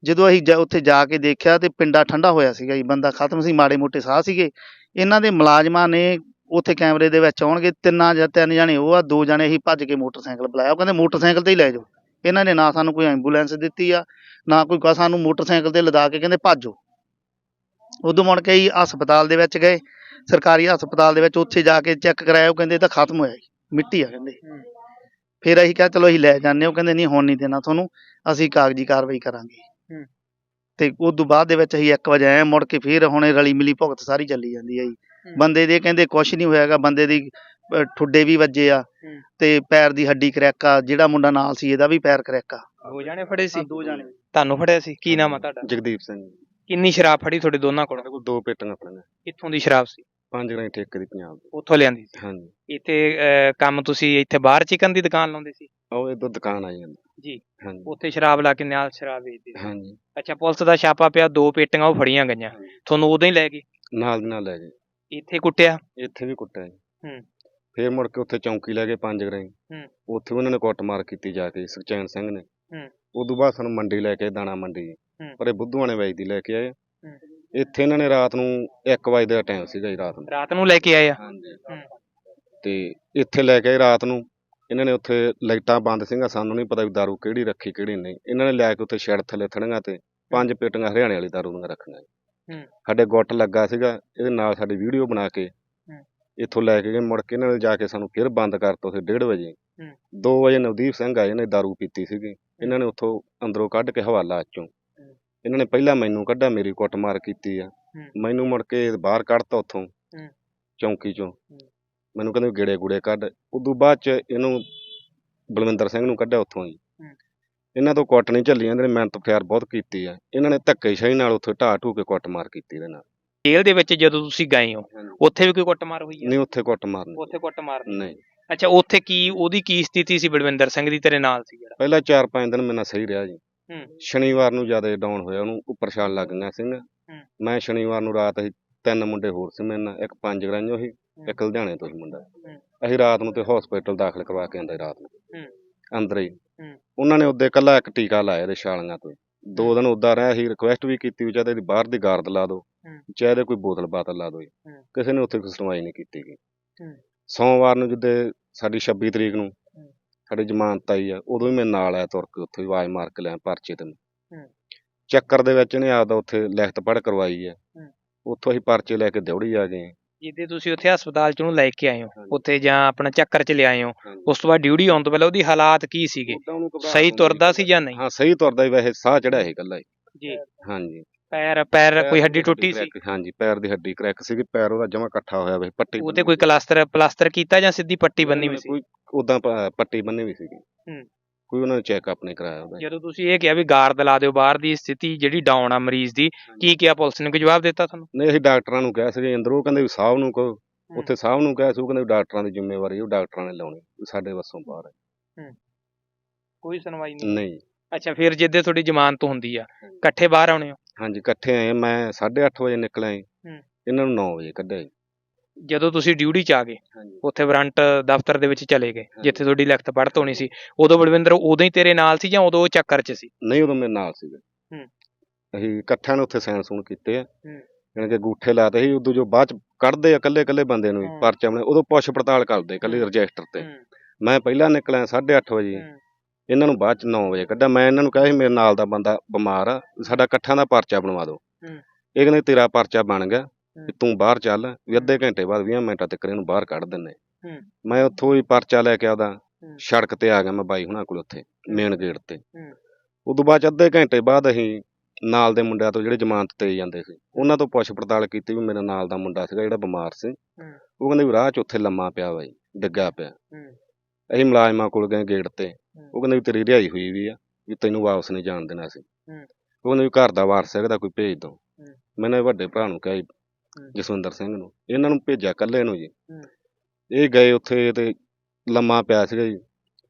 ਜਦੋਂ ਅਸੀਂ ਉੱਥੇ ਜਾ ਕੇ ਦੇਖਿਆ ਤੇ ਪਿੰਡਾ ਠੰਡਾ ਹੋਇਆ ਸੀਗਾ ਜੀ ਬੰਦਾ ਖਤਮ ਸੀ ਮਾੜੇ ਮੋਟੇ ਸਾਹ ਸੀਗੇ। ਇਹਨਾਂ ਦੇ ਮੁਲਾਜ਼ਮਾਂ ਨੇ ਉੱਥੇ ਕੈਮਰੇ ਦੇ ਵਿੱਚ ਆਉਣਗੇ ਤਿੰਨਾਂ ਜਾਂ ਤਿੰਨ ਜਣੇ ਉਹ ਆ ਦੋ ਜਣੇ ਹੀ ਭੱਜ ਕੇ ਮੋਟਰਸਾਈਕਲ ਬੁਲਾਇਆ। ਉਹ ਕਹਿੰਦੇ ਮੋਟਰਸਾਈਕਲ ਤੇ ਹੀ ਲੈ ਜਾਓ। ਇਹਨਾਂ ਨੇ ਨਾ ਸਾਨੂੰ ਕੋਈ ਐਂਬੂਲੈਂਸ ਦਿੱਤੀ ਆ ਨਾ ਕੋਈ ਕਾ ਸਾਨੂੰ ਮੋਟਰਸਾਈਕਲ ਤੇ ਲਦਾ ਕੇ ਕਹਿੰਦੇ ਭੱਜੋ। ਉਦੋਂ ਮੁੜ ਕੇ ਹੀ ਹਸਪਤਾਲ ਦੇ ਵਿੱਚ ਗਏ। ਸਰਕਾਰੀ ਹਸਪਤਾਲ ਦੇ ਵਿੱਚ ਉੱਥੇ ਜਾ ਕੇ ਚੈੱਕ ਕਰਾਇਆ ਉਹ ਕਹਿੰਦੇ ਇਹ ਤਾਂ ਖਤਮ ਹੋਇਆ ਜੀ ਮਿੱਟੀ ਆ ਕਹਿੰਦੇ। ਫਿਰ ਅਸੀਂ ਕਿਹਾ ਚਲੋ ਅਸੀਂ ਲੈ ਜਾਂਦੇ ਹਾਂ। ਉਹ ਕਹਿੰਦੇ ਨਹੀਂ ਹੁਣ ਨਹੀਂ ਦੇਣਾ ਤੁਹਾਨੂੰ ਅਸੀਂ ਕਾਗਜ਼ੀ ਕਾਰਵਾਈ ਕਰਾਂਗੇ। ਤੇ ਉਸ ਤੋਂ ਬਾਅਦ ਦੇ ਵਿੱਚ ਅਸੀਂ 1 ਵਜੇ ਆਏ ਮੁੜ ਕੇ ਫਿਰ ਹੁਣ ਰਲੀ ਮਿਲੀ ਭੁਗਤ ਸਾਰੀ ਚੱਲੀ ਜਾਂਦੀ ਹੈ ਜੀ। ਬੰਦੇ ਦੇ ਕਹਿੰਦੇ ਕੁਝ ਨਹੀਂ ਹੋਇਆਗਾ ਬੰਦੇ ਦੀ ਠੁੱਡੇ ਵੀ ਵੱਜੇ ਆ। ਤੇ ਪੈਰ ਦੀ ਹੱਡੀ ਕਰੈਕ ਆ ਜਿਹੜਾ ਮੁੰਡਾ ਨਾਲ ਸੀ ਇਹਦਾ ਵੀ ਪੈਰ ਕਰੈਕ ਆ। ਦੋ ਜਾਣੇ ਫੜੇ ਸੀ? ਦੋ ਜਾਣੇ। ਤੁਹਾਨੂੰ ਫੜਿਆ ਸੀ? ਕੀ ਨਾਮ ਆ ਤੁਹਾਡਾ? ਜਗਦੀਪ ਸਿੰਘ ਕਿੰਨੀ ਸ਼ਰਾਬ ਫੜੀ ਤੁਹਾਡੇ ਦੋਨਾਂ ਕੋਲੋਂ? ਦੋ ਪੇਟੀਆਂ ਆਪਣੀਆਂ ਕਿੱਥੋਂ ਦੀ ਸ਼ਰਾਬ ਸੀ? ਪੰਜ ਗ੍ਰਾਮ ਠੇਕੇ ਦੀ ਪੰਜਾਬ ਦੀ। ਉੱਥੋਂ ਲਿਆਂਦੀ ਸੀ। ਹਾਂਜੀ। ਇੱਥੇ ਅਹ, ਕੰਮ ਤੁਸੀਂ ਇੱਥੇ ਬਾਹਰ ਚਿਕਨ ਦੀ ਦੁਕਾਨ ਲਾਉਂਦੇ ਸੀ? ਉਹ ਇਦੋਂ ਦੁਕਾਨ ਆਈ ਜਾਂਦੀ। ਜੀ। ਹਾਂਜੀ। ਉੱਥੇ ਸ਼ਰਾਬ ਲਾ ਕੇ ਨਾਲ ਸ਼ਰਾਬ ਵੇਚਦੇ ਸੀ। ਹਾਂਜੀ। ਅੱਛਾ ਪੁਲਿਸ ਦਾ ਛਾਪਾ ਪਿਆ ਦੋ ਪੇਟੀਆਂ ਉਹ ਫੜੀਆਂ ਗਈਆਂ। ਤੁਹਾਨੂੰ ਉਦੋਂ ਹੀ ਲੈ ਗਏ? ਨਾਲ ਦੀ ਨਾਲ ਲੈ ਗਏ। ਇੱਥੇ ਕੁੱਟਿਆ? ਇੱਥੇ ਵੀ ਕੁੱਟਿਆ ਜੀ। ਹੂੰ। ਫੇਰ ਮੁੜ ਕੇ ਉੱਥੇ ਚੌਂਕੀ ਲੈ ਗਏ ਪੰਜ ਗ੍ਰਾਮ ਹੂੰ। ਉੱਥੇ ਉਹਨਾਂ ਨੇ ਕੁੱਟਮਾਰ ਕੀਤੀ ਜਾ ਕੇ ਸੁਖਚੈਨ ਸਿੰਘ ਨੇ। ਹੂੰ। ਉਦੋਂ ਬਾਅਦ ਸਾਨੂੰ ਮੰਡੀ ਲੈ ਕੇ ਦਾਣਾ ਮੰਡੀ। ਪਰ ਇਹ ਬੁੱਧੂਆਂ ਨੇ ਵੇਚਦੀ ਲੈ ਕੇ ਆਏ। ਹੂੰ। ਇੱਥੇ ਇਹਨਾਂ ਨੇ ਰਾਤ ਨੂੰ 1 ਵਜੇ ਦਾ ਟਾਈਮ ਸੀਗਾ ਜੀ ਰਾਤ ਨੂੰ। ਰਾਤ ਨੂੰ ਲੈ ਕੇ ਆਏ ਆ? ਹਾਂਜੀ। ਹੂੰ। ਤੇ ਇੱਥੇ ਲੈ ਕੇ ਆਏ ਰਾਤ ਨੂੰ। ਇਹਨਾਂ ਨੇ ਉੱਥੇ ਲਾਈਟਾਂ ਬੰਦ ਸੀਗੀਆਂ ਸਾਨੂੰ ਨਹੀਂ ਪਤਾ ਵੀ ਦਾਰੂ ਕਿਹੜੀ ਰੱਖੀ ਕਿਹੜੀ ਨਹੀਂ। ਇਹਨਾਂ ਨੇ ਲੈ ਕੇ ਉੱਥੇ ਸ਼ੈਡ ਥੱਲੇ ਥੜੀਆਂ ਤੇ ਪੰਜ ਪੇਟੀਆਂ ਹਰਿਆਣੇ ਵਾਲੀ ਦਾਰੂ ਦੀਆਂ ਰੱਖੀਆਂ। ਹੂੰ। ਸਾਡੇ ਗੁੱਟ ਲੱਗਾ ਸੀਗਾ ਇਹਦੇ ਨਾਲ ਸਾਡੀ ਵੀਡੀਓ ਬਣਾ ਕੇ ਹੂੰ। ਇੱਥੋਂ ਲੈ ਕੇ ਗਏ। ਮੁੜ ਕੇ ਇਹਨਾਂ ਨੇ ਜਾ ਕੇ ਸਾਨੂੰ ਫਿਰ ਬੰਦ ਕਰਤਾ ਉੱਥੇ 1:30 ਵਜੇ। ਹੂੰ। 2 ਵਜੇ ਨਵਦੀਪ ਸਿੰਘ ਆਏ ਨੇ ਦਾਰੂ ਪੀਤੀ ਸੀਗੀ। ਇਹਨਾਂ ਨੇ ਉੱਥੋਂ ਅੰਦਰੋਂ ਕੱਢ ਕੇ ਹਵਾਲਾ ਚੋਂ ਇਹਨਾਂ ਨੇ ਪਹਿਲਾਂ ਮੈਨੂੰ ਕੱਢਿਆ ਮੇਰੀ ਕੁੱਟਮਾਰ ਕੀਤੀ ਆ। ਮੈਨੂੰ ਮੁੜ ਕੇ ਬਾਹਰ ਕੱਢਤਾ ਉੱਥੋਂ। ਚੌਂਕੀ ਚੋਂ। ਮੈਨੂੰ ਕਹਿੰਦੇ ਗੇੜੇ ਗੂੜੇ ਕੱਢ। ਉਦੋਂ ਬਾਅਦ ਚ ਇਹਨੂੰ ਬਲਵਿੰਦਰ ਸਿੰਘ ਨੂੰ ਕੱਢਿਆ ਉੱਥੋਂ ਹੂੰ। ਇਹਨਾਂ ਤੋਂ ਕੁੱਟ ਨਹੀਂ ਝੱਲੀ ਇਹਨਾਂ ਨੇ ਮਿਹਨਤ ਪਿਆਰ ਬਹੁਤ ਕੀਤੀ ਆ। ਇਹਨਾਂ ਨੇ ਧੱਕੇਸ਼ਾਹੀ ਨਾਲ ਉੱਥੇ ਢਾਹ ਢੂ ਕੇ ਕੁੱਟਮਾਰ ਕੀਤੀ ਇਹਦੇ ਨਾਲ। ਜੇਲ੍ਹ ਦੇ ਵਿੱਚ ਜਦੋਂ ਤੁਸੀਂ ਗਏ ਹੋ ਉੱਥੇ ਵੀ ਕੋਈ ਕੁੱਟਮਾਰ ਹੋਈ ਹੈ ਨਹੀਂ ਉੱਥੇ ਕੁੱਟਮਾਰ ਨਹੀਂ। ਉੱਥੇ ਕੁੱਟਮਾਰ ਨਹੀਂ। ਅੱਛਾ ਉੱਥੇ ਕੀ ਉਹਦੀ ਕੀ ਸਥਿਤੀ ਸੀ? ਬਲਵਿੰਦਰ ਸਿੰਘ ਦੀ ਤੇਰੇ ਨਾਲ ਸੀ ਜਿਹੜਾ? ਪਹਿਲਾਂ 4-5 ਦਿਨ ਮੇਰੇ ਨਾਲ ਸਹੀ ਰਿਹਾ ਜੀ। ਸ਼ਨੀਵਾਰ ਨੂੰ ਜ਼ਿਆਦਾ ਡਾਊਨ ਹੋਇਆ ਉਹਨੂੰ ਉੱਪਰ ਛਾਲ ਲੱਗ ਗਈਆਂ ਸਿੰਘ ਮੈਂ ਸ਼ਨੀਵਾਰ ਨੂੰ ਰਾਤ ਅਸੀਂ ਤਿੰਨ ਮੁੰਡੇ ਹੋਰ ਸੀ ਮੇਰੇ ਨਾਲ ਇੱਕ ਪੰਜ ਗਰਾਈਓ ਸੀ ਇੱਕ ਲੁਧਿਆਣੇ ਤੋਂ ਸੀ ਮੁੰਡਾ ਅਸੀਂ ਰਾਤ ਨੂੰ ਤੇ ਹਸਪੀਟਲ ਦਾਖਲ ਕਰਵਾ ਕੇ ਆਂਦੇ ਰਾਤ ਨੂੰ। ਅੰਦਰ ਹੀ। ਉਹਨਾਂ ਨੇ ਉਹਦੇ ਕੱਲਾ ਇੱਕ ਟੀਕਾ ਲਾਇਆ ਇਹਦੇ ਛਾਲੀਆਂ ਤੋਂ ਦੋ ਦਿਨ ਉਦਾਂ ਰਿਹਾ ਸੀ ਰਿਕੁਐਸਟ ਵੀ ਕੀਤੀ ਵੀ ਚਾਹੇ ਇਹਦੀ ਬਾਹਰ ਦੀ ਗਾਰਦ ਲਾ ਦਿਓ। ਚਾਹੇ ਇਹਦੇ ਕੋਈ ਬੋਤਲ ਬਾਤਲ ਲਾ ਦਿਓ। ਕਿਸੇ ਨੇ ਉੱਥੇ ਕੋਈ ਸੁਣਵਾਈ ਨਹੀਂ ਕੀਤੀ ਗਈ। ਸੋਮਵਾਰ ਨੂੰ ਜਿੱਦੇ ਸਾਡੀ 26 ਤਰੀਕ ਨੂੰ। ਸਾਡੀ ਜ਼ਮਾਨਤ ਆਈ ਆ ਉਦੋਂ ਵੀ ਮੈਂ ਨਾਲ ਆਇਆ ਤੁਰ ਕੇ ਉੱਥੇ ਹੀ ਆਵਾਜ਼ ਮਾਰ ਕੇ ਲਿਆ ਪਰਚੇ ਤੇ ਹੂੰ। ਚੱਕਰ ਦੇ ਵਿੱਚ ਇਹਨੇ ਆਪਦਾ ਉੱਥੇ ਲਿਖਤ ਪੜ੍ਹ ਕਰਵਾਈ ਹੈ ਹੂੰ। ਉੱਥੋਂ ਅਸੀਂ ਪਰਚੇ ਲੈ ਕੇ ਦੌੜੀ ਆ ਗਏ ਜਿੱਦੇ ਤੁਸੀਂ ਉੱਥੇ ਹਸਪਤਾਲ ਚ ਉਹਨੂੰ ਲੈ ਕੇ ਆਏ ਹੋ ਹਾਂਜੀ। ਉੱਥੇ ਜਾਂ ਆਪਣਾ ਚੱਕਰ ਚ ਲਿਆਏ ਹੋ। ਉਸ ਤੋਂ ਬਾਅਦ ਡਿਊਟੀ ਆਉਣ ਤੋਂ ਪਹਿਲਾਂ ਉਹਦੀ ਹਾਲਾਤ ਕੀ ਸੀਗੇ ਉੱਦਾਂ ਉਹਨੂੰ ਘਬਰਾਹਟ ਸਹੀ ਹੁੰਦੀ ਤੁਰਦਾ ਸੀ। ਜਾਂ ਨਹੀਂ ਹਾਂ ਸਹੀ ਤੁਰਦਾ ਸੀ ਵੈਸੇ ਸਾਹ ਚੜਿਆ ਸੀ ਇਕੱਲਾ ਹੀ ਜੀ ਹਾਂਜੀ ਪੈਰ ਪੈਰ ਕੋਈ ਹੱਡੀ ਟੁੱਟੀ ਸੀ crack- ਹਾਂਜੀ ਪੈਰ ਦੀ ਹੱਡੀ ਕਰੈਕ ਸੀਗੀ ਪੈਰ ਉਹਦਾ ਜਮਾ ਇਕੱਠਾ ਹੋਇਆ ਵੇ ਪੱਟੀ ਉਹਤੇ ਕੋਈ ਪਲਾਸਟਰ ਪਲਾਸਟਰ ਕੀਤਾ ਜਾਂ ਸਿੱਧੀ ਪੱਟੀ ਬੰਨੀ ਵੀ ਸੀ? ਕੋਈ ਉਦਾਂ ਪੱਟੀ ਬੰਨੀ ਵੀ ਸੀਗੀ। ਹੂੰ। ਕੋਈ ਉਹਨਾਂ ਨੇ ਚੈੱਕਅਪ ਨਹੀਂ ਕਰਾਇਆ ਉਹਦਾ। ਜਦੋਂ ਤੁਸੀਂ ਇਹ ਕਿਹਾ ਵੀ ਗਾਰਡ ਲਾ ਦਿਓ ਬਾਹਰ ਦੀ ਸਥਿਤੀ ਜਿਹੜੀ ਡਾਊਨ ਆ ਮਰੀਜ਼ ਦੀ ਕੀ ਕਿਹਾ ਪੁਲਿਸ ਨੇ? ਕੋਈ ਜਵਾਬ ਦਿੱਤਾ ਤੁਹਾਨੂੰ? ਨਹੀਂ ਅਸੀਂ ਡਾਕਟਰਾਂ ਨੂੰ ਕਿਹਾ ਸੀਗੇ ਅੰਦਰ ਉਹ ਕਹਿੰਦੇ ਵੀ ਸਾਹਿਬ ਨੂੰ ਕਹੋ। ਉੱਥੇ ਸਾਹਿਬ ਨੂੰ ਕਿਹਾ ਸੀ ਉਹ ਕਹਿੰਦੇ ਵੀ ਡਾਕਟਰਾਂ ਦੀ ਜ਼ਿੰਮੇਵਾਰੀ ਉਹ ਡਾਕਟਰਾਂ ਨੇ ਲਾਉਣੀ ਵੀ ਸਾਡੇ ਵੱਸੋਂ ਬਾਹਰ ਹੈ। ਕੋਈ ਸੁਣਵਾਈ ਨਹੀਂ? ਨਹੀਂ। ਅੱਛਾ ਫਿਰ ਜਿੱਦੇ ਤੁਹਾਡੀ ਜ਼ਮਾਨਤ ਹੁੰਦੀ ਆ ਇਕੱਠੇ ਬਾਹਰ ਆਉਣੇ ਹੋ? ਹਾਂਜੀ ਇਕੱਠੇ ਆਏ ਮੈਂ 8:30 ਵਜੇ ਨਿਕਲਿਆ ਜੀ। ਹੂੰ। ਇਹਨਾਂ ਨੂੰ 9 ਵਜੇ ਕੱਢਿਆ ਜੀ। ਜਦੋਂ ਤੁਸੀਂ ਡਿਊਟੀ ਚ ਆ ਗਏ ਹਾਂਜੀ। ਉੱਥੇ ਵਾਰੰਟ ਦਫ਼ਤਰ ਦੇ ਵਿੱਚ ਚਲੇ ਗਏ ਜਿੱਥੇ ਤੁਹਾਡੀ ਲਿਖਤ ਪੜ੍ਹਤ ਹੋਣੀ ਸੀ। ਉਦੋਂ ਬਲਵਿੰਦਰ ਉਦੋਂ ਹੀ ਤੇਰੇ ਨਾਲ ਸੀ ਜਾਂ ਉਦੋਂ ਉਹ ਚੱਕਰ 'ਚ ਸੀ? ਨਹੀਂ ਉਦੋਂ ਮੇਰੇ ਨਾਲ ਸੀਗੇ। ਹੂੰ। ਅਸੀਂ ਇਕੱਠਿਆਂ ਨੇ ਉੱਥੇ ਸਾਈਨ ਸੂਨ ਕੀਤੇ ਆ। ਹੂੰ। ਯਾਨੀ ਕਿ ਗੂਠੇ ਲਾਤੇ ਸੀ ਉਦੋਂ ਜੋ ਬਾਅਦ ਚ ਕੱਢਦੇ ਆ ਇਕੱਲੇ ਇਕੱਲੇ ਬੰਦੇ ਨੂੰ ਹੀ ਹੂੰ। ਪਰਚਾ ਬਣੇ ਉਦੋਂ ਪੁੱਛ ਪੜਤਾਲ ਕਰਦੇ ਇਕੱਲੇ ਹੂੰ। ਰਜਿਸਟਰ ਤੇ। ਹੂੰ, ਮੈਂ ਪਹਿਲਾਂ ਨਿਕਲਿਆ 8:30 ਵਜੇ। ਹੂੰ, ਇਹਨਾਂ ਨੂੰ ਬਾਅਦ ਚ 9 ਵਜੇ ਕੱਢਿਆ ਮੈਂ ਇਹਨਾਂ ਨੂੰ ਕਿਹਾ ਸੀ ਮੇਰੇ ਨਾਲ ਦਾ ਬੰਦਾ ਬਿਮਾਰ ਆ ਸਾਡਾ ਇਕੱਠਿਆਂ ਦਾ ਪਰਚਾ ਬਣਵਾ ਦਿਓ। ਇਹ ਕਹਿੰਦੇ ਤੇਰਾ ਪਰਚਾ ਬਣ ਗਿਆ ਵੀ। ਤੂੰ ਬਾਹਰ ਚੱਲ ਵੀ ਅੱਧੇ ਘੰਟੇ ਬਾਅਦ 20 ਮਿੰਟਾਂ ਤੱਕ ਇਹਨੂੰ ਬਾਹਰ ਕੱਢ ਦਿੰਨੇ। ਮੈਂ ਉੱਥੋਂ ਹੀ ਪਰਚਾ ਲੈ ਕੇ ਆਦਾ ਹੂੰ। ਸੜਕ ਤੇ ਆ ਗਿਆ ਮੈਂ ਬਾਈ ਹੁਣਾਂ ਕੋਲ ਉੱਥੇ ਮੇਨ ਗੇਟ ਤੇ। ਉਦੋਂ ਬਾਅਦ ਅੱਧੇ ਘੰਟੇ ਬਾਅਦ ਅਸੀਂ ਨਾਲ ਦੇ ਮੁੰਡਿਆਂ ਤੋਂ ਜਿਹੜੇ ਜ਼ਮਾਨਤ ਤੇ ਜਾਂਦੇ ਸੀ ਉਹਨਾਂ ਤੋਂ ਪੁੱਛ ਪੜਤਾਲ ਕੀਤੀ ਵੀ ਮੇਰੇ ਨਾਲ ਦਾ ਮੁੰਡਾ ਸੀਗਾ ਜਿਹੜਾ ਬਿਮਾਰ ਸੀ ਉਹ ਕਹਿੰਦੇ ਵੀ ਰਾਹ 'ਚ ਉੱਥੇ ਲੰਮਾ ਪਿਆ ਜੀ ਡਿੱਗਾ ਪਿਆ। ਅਸੀਂ ਮੁਲਾਜ਼ਮਾਂ ਕੋਲ ਗਏ ਗੇਟ ਤੇ ਹੂੰ। ਉਹ ਕਹਿੰਦੇ ਵੀ ਤੇਰੀ ਰਿਹਾਈ ਹੋਈ ਵੀ ਆ ਵੀ ਤੈਨੂੰ ਵਾਪਸ ਨਹੀਂ ਜਾਣ ਦੇਣਾ ਸੀ ਹੂੰ। ਉਹ ਕਹਿੰਦੇ ਵੀ ਘਰ ਦਾ ਵਾਰਸ ਹੈਗਾ ਤਾਂ ਕੋਈ ਭੇਜ ਦੋ ਹੂੰ। ਮੈਨੇ ਵੱਡੇ ਭਰਾ ਨੂੰ ਕਿਹਾ ਜੀ ਹੂੰ। ਜਸਵਿੰਦਰ ਸਿੰਘ ਨੂੰ ਇਹਨਾਂ ਨੂੰ ਭੇਜਿਆ ਇਕੱਲੇ ਨੂੰ ਜੀ ਹੂੰ। ਇਹ ਗਏ ਉੱਥੇ ਤੇ ਲੰਮਾ ਪਿਆ ਸੀਗਾ ਜੀ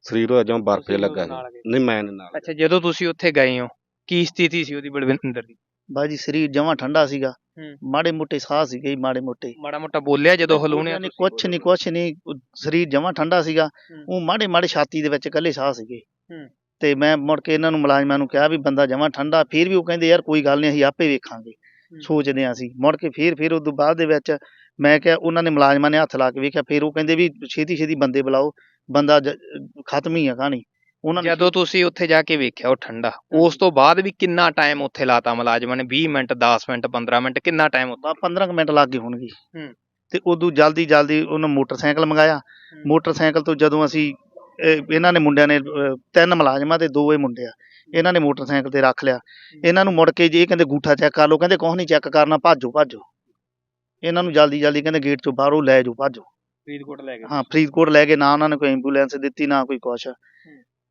ਸਰੀਰ ਉਹਦਾ ਜਮਾਂ ਬਰਫੇ ਤੁਸੀਂ ਲੱਗਾ ਨਾਲ ਸੀ ਗਏ। ਨਹੀਂ ਮੈਂ ਨੀ ਨਾਲ ਅੱਛਾ ਜਦੋਂ ਤੁਸੀਂ ਉੱਥੇ ਗਏ ਹੋ ਕੀ ਸਥਿਤੀ ਸੀ ਉਹਦੀ ਬਲਵਿੰਦਰ ਦੀ ਬਾਜੀ ਸਰੀਰ ਜਮਾਂ ਠੰਡਾ ਸੀਗਾ। ਹੂੰ। ਮਾੜੇ ਮੋਟੇ ਸਾਹ ਸੀਗੇ ਜੀ, ਮਾੜੇ ਮੋਟੇ। ਮਾੜਾ ਮੋਟਾ ਬੋਲਿਆ ਜਦੋਂ ਹਲੂਣੇ ਨਹੀਂ ਕੁਛ ਨਹੀਂ ਕੁਛ ਨਹੀਂ ਸਰੀਰ ਜਮਾਂ ਠੰਡਾ ਸੀਗਾ। ਹੂੰ। ਉਹ ਮਾੜੇ ਮਾੜੇ ਛਾਤੀ ਦੇ ਵਿੱਚ ਇਕੱਲੇ ਸਾਹ ਸੀਗੇ। ਹੂੰ। ਤੇ ਮੈਂ ਮੁੜ ਕੇ ਇਹਨਾਂ ਨੂੰ ਮੁਲਾਜ਼ਮਾਂ ਨੂੰ ਕਿਹਾ ਵੀ ਬੰਦਾ ਜਮਾਂ ਠੰਡਾ ਫਿਰ ਵੀ ਉਹ ਕਹਿੰਦੇ ਯਾਰ ਕੋਈ ਗੱਲ ਨਹੀਂ ਅਸੀਂ ਆਪੇ ਵੇਖਾਂਗੇ। ਸੋਚਦੇ ਹਾਂ ਅਸੀਂ। ਮੁੜ ਕੇ ਫਿਰ ਫਿਰ ਉਸ ਤੋਂ ਬਾਅਦ ਦੇ ਵਿੱਚ ਮੈਂ ਕਿਹਾ ਉਹਨਾਂ ਨੇ ਮੁਲਾਜ਼ਮਾਂ ਨੇ ਹੱਥ ਲਾ ਕੇ ਵੇਖਿਆ ਫਿਰ ਉਹ ਕਹਿੰਦੇ ਵੀ ਛੇਤੀ ਛੇਤੀ ਬੰਦੇ ਬੁਲਾਓ। ਬੰਦਾ ਜ- ਖਤਮ ਹੀ ਆ ਕਹਾਣੀ। ਉਹਨਾਂ ਨੇ ਜਦੋਂ ਤੁਸੀਂ ਉੱਥੇ ਜਾ ਕੇ ਵੇਖਿਆ ਉਹ ਠੰਡਾ ਉਸ ਤੋਂ ਬਾਅਦ ਵੀ ਕਿੰਨਾ ਟਾਈਮ ਉੱਥੇ ਲਾਤਾ ਮੁਲਾਜ਼ਮਾਂ ਨੇ? 20 ਮਿੰਟ 10 ਮਿੰਟ 15 ਮਿੰਟ ਕਿੰਨਾ ਟਾਈਮ ਬਾ 15 ਕੁ ਮਿੰਟ ਲੱਗ ਗਏ ਹੋਣਗੇ। ਤੇ ਉਦੋਂ ਜਲਦੀ ਜਲਦੀ ਉਹਨਾਂ ਮੋਟਰਸਾਈਕਲ ਮੰਗਾਇਆ। ਮੋਟਰਸਾਈਕਲ ਤੋਂ ਜਦੋਂ ਅਸੀਂ ਇਹ- ਇਹਨਾਂ ਨੇ ਮੁੰਡਿਆਂ ਨੇ ਤਿੰਨ ਮੁਲਾਜ਼ਮਾਂ ਤੇ ਦੋ ਇਹ ਮੁੰਡੇ ਆ। ਇਹਨਾਂ ਨੇ ਮੋਟਰਸਾਈਕਲ ਤੇ ਰੱਖ ਲਿਆ। ਇਹਨਾਂ ਨੂੰ ਮੁੜ ਕੇ ਜੇ ਕਹਿੰਦੇ ਗੂਠਾ ਚੈੱਕ ਕਰ ਲਓ ਕਹਿੰਦੇ ਕੁਛ ਨਹੀਂ ਚੈੱਕ ਕਰਨਾ ਭਾਜੋ ਭਾਜੋ। ਇਹਨਾਂ ਨੂੰ ਜਲਦੀ ਜਲਦੀ ਕਹਿੰਦੇ ਗੇਟ ਚੋਂ ਬਾਹਰੋਂ ਲੈ ਜਾਓ ਭਾਜੋ। ਫਰੀਦਕੋਟ ਲੈ ਗਏ। ਹਾਂ ਫਰੀਦਕੋਟ ਲੈ ਕੇ ਨਾ ਉਹਨਾਂ ਨੇ ਕੋਈ ਐਂਬੂਲੈਂਸ ਦਿੱਤੀ ਨਾ ਕੋਈ ਕੁਛ।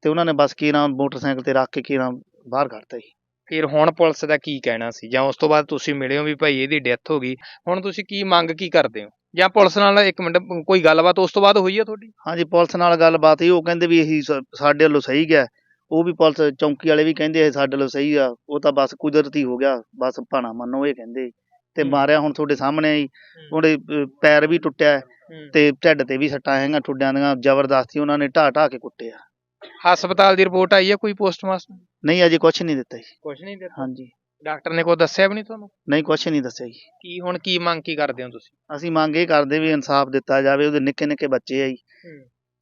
ਤੇ ਉਹਨਾਂ ਨੇ ਬਸ ਕੀ ਨਾਮ ਮੋਟਰਸਾਈਕਲ ਤੇ ਰੱਖ ਕੇ ਕੀ ਨਾਮ ਬਾਹਰ ਕੱਢਤਾ ਜੀ। ਫਿਰ ਹੁਣ ਪੁਲਿਸ ਦਾ ਕੀ ਕਹਿਣਾ ਸੀ? ਜਾਂ ਉਸ ਤੋਂ ਬਾਅਦ ਤੁਸੀਂ ਮਿਲੇ ਹੋ ਵੀ ਭਾਈ ਇਹਦੀ ਡੈਥ ਹੋ ਗਈ। ਹੁਣ ਤੁਸੀਂ ਕੀ ਮੰਗ ਕੀ ਕਰਦੇ ਹੋ? ਜਾਂ ਪੁਲਿਸ ਨਾਲ ਇੱਕ ਮਿੰਟ ਕੋਈ ਗੱਲਬਾਤ ਉਸ ਤੋਂ ਬਾਅਦ ਹੋਈ ਹੈ ਤੁਹਾਡੀ? ਹਾਂਜੀ ਪੁਲਿਸ ਨਾਲ ਗੱਲਬਾਤ ਹੀ ਉਹ ਕਹਿੰਦੇ ਵੀ ਇਹੀ ਸ- ਸਾਡੇ ਵੱਲੋਂ ਸਹੀ ਗਿਆ। ਉਹ ਵੀ ਪੁਲਿਸ ਚੌਂਕੀ ਵਾਲੇ ਵੀ ਕਹਿੰਦੇ ਇਹ ਸਾਡੇ ਵੱਲੋਂ ਸਹੀ ਆ। ਉਹ ਤਾਂ ਬਸ ਕੁਦਰਤੀ ਹੋ ਗਿਆ। ਬਸ ਭਾਣਾ ਮੰਨੋ ਇਹ ਕਹਿੰਦੇ। ਤੇ ਹੂੰ। ਮਾਰਿਆ ਹੁਣ ਤੁਹਾਡੇ ਸਾਹਮਣੇ ਹੀ। ਉਹਦੇ ਪੈਰ ਵੀ ਟੁੱਟਿਆ। ਤੇ ਢਿੱਡ ਤੇ ਵੀ ਸੱਟਾਂ ਹੈਗੀਆਂ ਠੁੱਡਿਆਂ ਦੀਆਂ। ਜ਼ਬਰਦਸਤੀ ਉਹਨਾਂ ਨੇ ਢਾਹ ਢਾਹ ਕੇ ਕੁੱਟਿਆ। ਹਸਪਤਾਲ ਦੀ ਰਿਪੋਰਟ ਆਈ ਹੈ ਕੋਈ ਪੋਸਟਮਾਸਟਰ ਨਹੀਂ ਅਜੇ ਕੁਛ ਨਹੀਂ ਦਿੱਤਾ ਜੀ। ਕੁਝ ਨਹੀਂ ਦਿੱਤਾ? ਹਾਂਜੀ। ਡਾਕਟਰ ਨੇ ਕੋਈ ਦੱਸਿਆ ਵੀ ਨਹੀਂ ਤੁਹਾਨੂੰ? ਨਹੀਂ ਕੁਛ ਨਹੀਂ ਦੱਸਿਆ ਜੀ। ਕੀ ਹੁਣ ਕੀ ਮੰਗ ਕੀ ਕਰਦੇ ਹੋ ਤੁਸੀਂ? ਅਸੀਂ ਮੰਗ ਇਹ ਕਰਦੇ ਵੀ ਇਨਸਾਫ ਦਿੱਤਾ ਜਾਵੇ ਉਹਦੇ ਨਿੱਕੇ ਨਿੱਕੇ ਬੱਚੇ ਆ ਜੀ।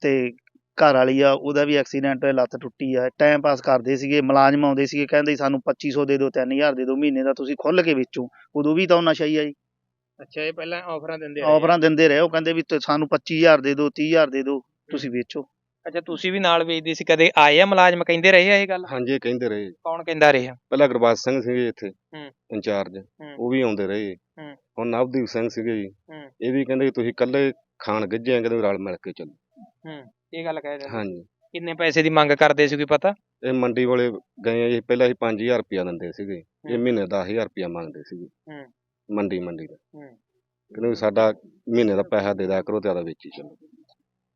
ਤੇ ਘਰ ਵਾਲੀ ਆ ਉਹਦਾ ਵੀ ਐਕਸੀਡੈਂਟ ਹੋਇਆ ਲੱਤ ਟੁੱਟੀ ਆ। ਟਾਈਮ ਪਾਸ ਕਰਦੇ ਸੀਗੇ ਮੁਲਾਜ਼ਮ ਆਉਂਦੇ ਸੀਗੇ ਕਹਿੰਦੇ ਸਾਨੂੰ 2500 ਦੇ ਦਿਓ 3000 ਦੇ ਦਿਓ ਮਹੀਨੇ ਦਾ ਤੁਸੀਂ ਖੁੱਲ ਕੇ ਵੇਚੋ। ਉਦੋਂ ਵੀ ਤਾਂ ਉਹ ਨਸ਼ਾ ਹੀ ਆ ਜੀ। ਅੱਛਾ ਇਹ ਪਹਿਲਾਂ ਆਫਰਾਂ ਦਿੰਦੇ ਆਫਰਾਂ ਦਿੰਦੇ ਰਹੇ ਉਹ ਕਹਿੰਦੇ ਵੀ ਸਾਨੂੰ 25000 ਦੇ ਦਿਓ 30000 ਦੇ ਦਿਓ ਤੁਸੀਂ ਵੇਚੋ। ਅੱਛਾ ਤੁਸੀਂ ਵੀ ਨਾਲ ਵੇਚਦੇ ਸੀ ਕਦੇ ਆਏ ਆ ਮੁਲਾਜ਼ਮ ਕਹਿੰਦੇ ਰਹੇ ਆ ਇਹ ਗੱਲ ਹਾਂਜੀ ਇਹ ਕਹਿੰਦੇ ਰਹੇ ਕੌਣ ਕਹਿੰਦਾ ਰਿਹਾ ਪਹਿਲਾਂ ਗੁਰਬਾਜ ਸਿੰਘ ਸੀਗੇ ਇੱਥੇ ਹੂੰ। ਇੰਚਾਰਜ ਹੂੰ। ਉਹ ਵੀ ਆਉਂਦੇ ਰਹੇ ਹੂੰ। ਹੁਣ ਨਵਦੀਪ ਸਿੰਘ ਸੀਗੇ ਜੀ ਹੂੰ। ਇਹ ਵੀ ਕਹਿੰਦੇ ਤੁਸੀਂ ਇਕੱਲੇ ਖਾਣ ਗੱਜੇ ਆ ਕਹਿੰਦੇ ਰਲ ਮਿਲ ਕੇ ਚੱਲੋ ਇਹ ਗੱਲ ਕਹਿ ਰਹੇ ਹਾਂਜੀ ਕਿੰਨੇ ਪੈਸੇ ਦੀ ਮੰਗ ਕਰਦੇ ਸੀ ਕੋਈ ਪਤਾ ਇਹ ਮੰਡੀ ਵਾਲੇ ਗਏ ਆ ਜੀ ਪਹਿਲਾਂ ਹੀ 5000 ਰੁਪਇਆ ਦਿੰਦੇ ਸੀਗੇ ਇਹ ਹੂੰ। ਮਹੀਨੇ 10000 ਰੁਪਇਆ ਮੰਗਦੇ ਸੀਗੇ ਹੂੰ। ਮੰਡੀ ਮੰਡੀ ਦਾ ਹੂੰ। ਕਹਿੰਦੇ ਵੀ ਸਾਡਾ ਮਹੀਨੇ ਦਾ ਪੈਸਾ ਦੇ ਦਿਆ ਕਰੋ ਤੇ ਆਦਾ ਵੇਚੀ ਚੱਲੋ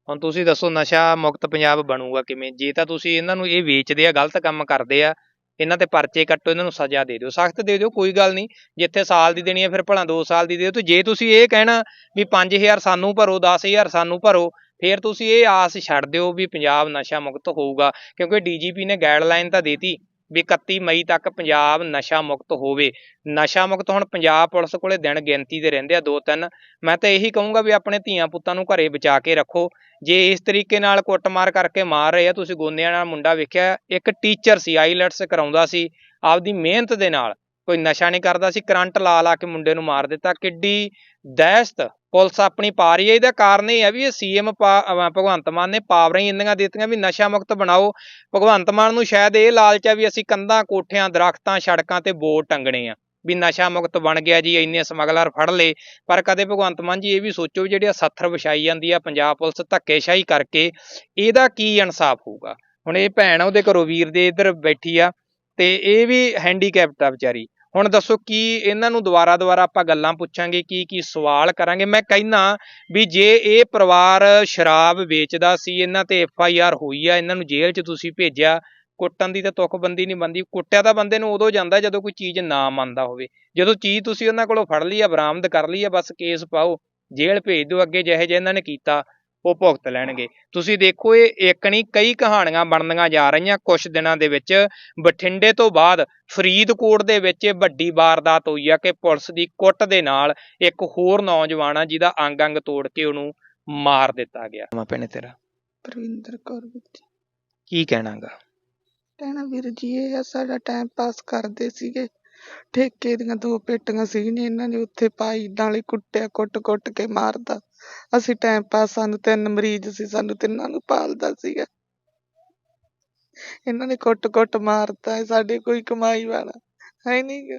ਹੁਣ ਤੁਸੀਂ ਦੱਸੋ ਨਸ਼ਾ ਮੁਕਤ ਪੰਜਾਬ ਬਣੂਗਾ ਕਿਵੇਂ? ਜੇ ਤਾਂ ਤੁਸੀਂ ਇਹਨਾਂ ਨੂੰ ਇਹ ਵੇਚਦੇ ਆ, ਗਲਤ ਕੰਮ ਕਰਦੇ ਆ, ਇਹਨਾਂ ਤੇ ਪਰਚੇ ਕੱਟੋ, ਇਹਨਾਂ ਨੂੰ ਸਜ਼ਾ ਦੇ ਦਿਓ, ਸਖਤ ਦੇ ਦਿਓ, ਕੋਈ ਗੱਲ ਨਹੀਂ। ਜਿੱਥੇ ਸਾਲ ਦੀ ਦੇਣੀ ਹੈ ਫਿਰ ਭਲਾ 2 ਸਾਲ ਦੀ ਦੇ ਦਿਓ। ਤੇ ਜੇ ਤੁਸੀਂ ਇਹ ਕਹਿਣਾ ਵੀ 5000 ਸਾਨੂੰ ਭਰੋ 10000 ਸਾਨੂੰ ਭਰੋ, ਫਿਰ ਤੁਸੀਂ ਇਹ ਆਸ ਛੱਡ ਦਿਓ ਵੀ ਪੰਜਾਬ ਨਸ਼ਾ ਮੁਕਤ ਹੋਊਗਾ, ਕਿਉਂਕਿ ਡੀਜੀਪੀ ਨੇ ਗਾਈਡਲਾਈਨ ਤਾਂ ਦੇਤੀ। ਵੀ 31 ਮਈ ਤੱਕ ਪੰਜਾਬ ਨਸ਼ਾ ਮੁਕਤ ਹੋਵੇ। ਨਸ਼ਾ ਮੁਕਤ ਹੁਣ ਪੰਜਾਬ ਪੁਲਿਸ ਕੋਲੇ ਦਿਨ ਗਿਣਤੀ ਦੇ ਰਹਿੰਦੇ ਆ, ਦੋ ਤਿੰਨ। ਮੈਂ ਤਾਂ ਇਹੀ ਕਹੂੰਗਾ ਵੀ ਆਪਣੇ ਧੀਆਂ ਪੁੱਤਾਂ ਨੂੰ ਘਰੇ ਬਚਾ ਕੇ ਰੱਖੋ। ਜੇ ਇਸ ਤਰੀਕੇ ਨਾਲ ਕੁੱਟਮਾਰ ਕਰਕੇ ਮਾਰ ਰਹੇ ਆ, ਤੁਸੀਂ ਗੋਨਿਆਂ ਨਾਲ ਮੁੰਡਾ ਵੇਖਿਆ, ਇੱਕ ਟੀਚਰ ਸੀ, ਆਈਲੈਟਸ ਕਰਾਉਂਦਾ ਸੀ, ਆਪਦੀ ਮਿਹਨਤ ਦੇ ਨਾਲ। ਕੋਈ ਨਸ਼ਾ ਨਹੀਂ ਕਰਦਾ ਸੀ, ਕਰੰਟ ਲਾ ਲਾ ਕੇ ਮੁੰਡੇ ਨੂੰ ਮਾਰ ਦਿੱਤਾ। ਕਿੱਡੀ ਦਹਿਸ਼ਤ ਪੁਲਿਸ ਆਪਣੀ ਪਾ ਰਹੀ ਹੈ। ਇਹਦਾ ਕਾਰਨ ਇਹ ਹੈ ਵੀ ਇਹ ਸੀਐਮ ਭਗਵੰਤ ਮਾਨ ਨੇ ਪਾਵਰਾਂ ਹੀ ਇੰਨੀਆਂ ਦਿੱਤੀਆਂ ਵੀ ਨਸ਼ਾ ਮੁਕਤ ਬਣਾਓ। ਭਗਵੰਤ ਮਾਨ ਨੂੰ ਸ਼ਾਇਦ ਇਹ ਲਾਲਚ ਆ ਵੀ ਅਸੀਂ ਕੰਧਾਂ, ਕੋਠਿਆਂ, ਦਰਖਤਾਂ, ਸੜਕਾਂ ਤੇ ਬੋਰਡ ਟੰਗਣੇ ਆ, ਵੀ ਨਸ਼ਾ ਮੁਕਤ ਬਣ ਗਿਆ ਜੀ, ਇੰਨੇ ਸਮਗਲਰ ਫੜ ਲਏ। ਪਰ ਕਦੇ ਭਗਵੰਤ ਮਾਨ ਜੀ ਇਹ ਵੀ ਸੋਚੋ ਵੀ ਜਿਹੜੀ ਆ ਸੱਥਰ ਵਿਛਾਈ ਜਾਂਦੀ ਆ ਪੰਜਾਬ ਪੁਲਿਸ ਧੱਕੇਸ਼ਾਹੀ ਕਰਕੇ, ਇਹਦਾ ਕੀ ਇਨਸਾਫ ਹੋਊਗਾ? ਹੁਣ ਇਹ ਭੈਣ ਉਹਦੇ ਘਰੋਂ ਵੀਰ ਦੇ ਇੱਧਰ ਬੈਠੀ ਆ, ਤੇ ਇਹ ਵੀ ਹੈਂਡੀਕੈਪਟ ਆ ਵਿਚਾਰੀ। ਹੁਣ ਦੱਸੋ ਕੀ ਇਹਨਾਂ ਨੂੰ ਦੁਬਾਰਾ ਦੁਬਾਰਾ ਆਪਾਂ ਗੱਲਾਂ ਪੁੱਛਾਂਗੇ, ਕੀ ਕੀ ਸਵਾਲ ਕਰਾਂਗੇ? ਮੈਂ ਕਹਿੰਦਾ ਵੀ ਜੇ ਇਹ ਪਰਿਵਾਰ ਸ਼ਰਾਬ ਵੇਚਦਾ ਸੀ, ਇਹਨਾਂ ਤੇ ਐਫ ਆਈ ਆਰ ਹੋਈ ਆ, ਇਹਨਾਂ ਨੂੰ ਜੇਲ੍ਹ 'ਚ ਤੁਸੀਂ ਭੇਜਿਆ, ਕੁੱਟਣ ਦੀ ਤਾਂ ਤੁਕਬੰਦੀ ਨਹੀਂ ਬੰਦੀ ਕੁੱਟਿਆ ਤਾਂ ਬੰਦੇ ਨੂੰ ਉਦੋਂ ਜਾਂਦਾ ਜਦੋਂ ਕੋਈ ਚੀਜ਼ ਨਾ ਮੰਨਦਾ ਹੋਵੇ। ਜਦੋਂ ਚੀਜ਼ ਤੁਸੀਂ ਉਹਨਾਂ ਕੋਲੋਂ ਫੜ ਲਈ ਆ, ਬਰਾਮਦ ਕਰ ਲਈ ਆ, ਬਸ ਕੇਸ ਪਾਓ, ਜੇਲ੍ਹ ਭੇਜ ਦਿਓ, ਅੱਗੇ ਜਿਹੇ ਜਿਹੇ ਇਹਨਾਂ ਨੇ ਕੀਤਾ। ਉਹ ਭੁਗਤ ਲੈਣਗੇ। ਤੁਸੀਂ ਦੇਖੋ ਇਹ ਇੱਕ ਨਹੀਂ ਕਈ ਕਹਾਣੀਆਂ ਬਣਦੀਆਂ ਜਾ ਰਹੀਆਂ ਕੁਝ ਦਿਨਾਂ ਦੇ ਵਿੱਚ। ਬਠਿੰਡੇ ਤੋਂ ਬਾਅਦ ਫਰੀਦਕੋਟ ਦੇ ਵਿੱਚ ਇਹ ਵੱਡੀ ਵਾਰਦਾਤ ਹੋਈ ਆ ਕਿ ਪੁਲਿਸ ਦੀ ਕੁੱਟ ਦੇ ਨਾਲ ਇੱਕ ਹੋਰ ਨੌਜਵਾਨ ਆ ਜਿਹਦਾ ਅੰਗ ਅੰਗ ਤੋੜ ਕੇ ਉਹਨੂੰ ਮਾਰ ਦਿੱਤਾ ਗਿਆ। ਮੈਂ ਭੈਣੇ ਤੇਰਾ। ਪ੍ਰਵਿੰਦਰ ਕੌਰ ਵਿੱਚ ਕੀ ਕਹਿਣਾਗਾ ਕਹਿਣਾ ਵੀਰ ਜੀ ਇਹ ਆ ਸਾਡਾ ਟਾਈਮ ਪਾਸ ਕਰਦੇ ਸੀਗੇ। ਠੇਕੇ ਦੀਆਂ ਦੋ ਪੇਟੀਆਂ ਸੀਗੀਆਂ ਇਹਨਾਂ ਨੇ ਉੱਥੇ ਪਾਈ ਨਾਲੇ ਕੁੱਟਿਆ ਕੁੱਟ-ਕੁੱਟ ਕੇ ਮਾਰਦਾ। ਅਸੀਂ ਟਾਈਮ ਪਾਸ ਸਾਨੂੰ ਤਿੰਨ ਮਰੀਜ਼ ਸੀ ਸਾਨੂੰ ਤਿੰਨਾਂ ਨੂੰ ਪਾਲਦਾ ਸੀਗਾ। ਇਹਨਾਂ ਨੇ ਕੁੱਟ-ਕੁੱਟ ਮਾਰਤਾ ਹੈ, ਸਾਡੇ ਕੋਈ ਕਮਾਈ ਵਾਲਾ ਹੈ ਨਹੀਂ ਗਾ।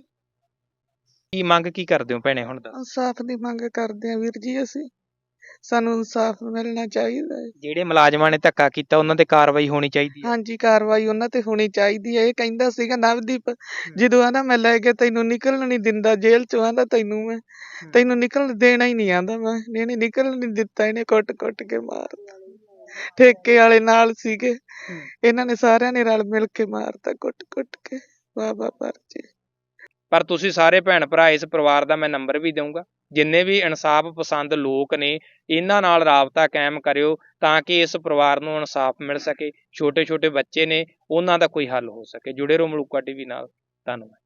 ਕੀ ਮੰਗ ਕੀ ਕਰਦੇ ਹੋ ਭੈਣੇ ਹੁਣ ਦਾ ਇਨਸਾਫ ਦੀ ਮੰਗ ਕਰਦੇ ਆ ਵੀਰ ਜੀ ਅਸੀਂ। ਸਾਨੂੰ ਇਨਸਾਫ ਮਿਲਣਾ ਚਾਹੀਦਾ ਹੈ। ਜਿਹੜੇ ਮੁਲਾਜ਼ਮਾਂ ਨੇ ਧੱਕਾ ਕੀਤਾ ਉਹਨਾਂ ਤੇ ਕਾਰਵਾਈ ਹੋਣੀ ਚਾਹੀਦੀ ਹੈ। ਹਾਂਜੀ ਕਾਰਵਾਈ ਉਹਨਾਂ ਤੇ ਹੋਣੀ ਚਾਹੀਦੀ ਹੈ। ਇਹ ਕਹਿੰਦਾ ਸੀਗਾ ਨਵਦੀਪ ਜਦੋਂ ਆਂਦਾ ਮੈਂ ਲੈ ਕੇ ਤੈਨੂੰ ਨਿਕਲਣ ਨਹੀਂ ਦਿੰਦਾ ਜੇਲ੍ਹ ਚੋਂ ਆਂਦਾ ਤੈਨੂੰ ਮੈਂ। ਤੈਨੂੰ ਨਿਕਲਣ ਦੇਣਾ ਹੀ ਨਹੀਂ ਆਂਦਾ ਮੈਂ। ਇਹਨੇ ਨਿਕਲਣ ਨਹੀਂ ਦਿੱਤਾ ਇਹਨੇ ਕੁੱਟ ਕੁੱਟ ਕੇ ਮਾਰ ਠੇਕੇ ਵਾਲੇ ਨਾਲ ਸੀਗੇ। ਇਹਨਾਂ ਨੇ ਸਾਰਿਆਂ ਨੇ ਰਲ ਮਿਲ ਕੇ ਮਾਰਤਾ ਕੁੱਟ ਕੁੱਟ ਕੇ। ਬਾਬਾ ਪਰਚੇ। ਪਰ ਤੁਸੀਂ ਸਾਰੇ ਭੈਣ ਭਰਾ ਇਸ ਪਰਿਵਾਰ ਦਾ ਮੈਂ ਨੰਬਰ ਵੀ ਦਊਂਗਾ। ਜਿੰਨੇ ਵੀ ਇਨਸਾਫ ਪਸੰਦ ਲੋਕ ਨੇ, ਇਹਨਾਂ ਨਾਲ ਰਾਬਤਾ ਕਾਇਮ ਕਰਿਓ ਤਾਂ ਕਿ ਇਸ ਪਰਿਵਾਰ ਨੂੰ ਇਨਸਾਫ ਮਿਲ ਸਕੇ। ਛੋਟੇ ਛੋਟੇ ਬੱਚੇ ਨੇ, ਉਹਨਾਂ ਦਾ ਕੋਈ ਹੱਲ ਹੋ ਸਕੇ। ਜੁੜੇ ਰਹੋ ਮਲੂਕਾ ਟੀਵੀ ਨਾਲ। ਧੰਨਵਾਦ।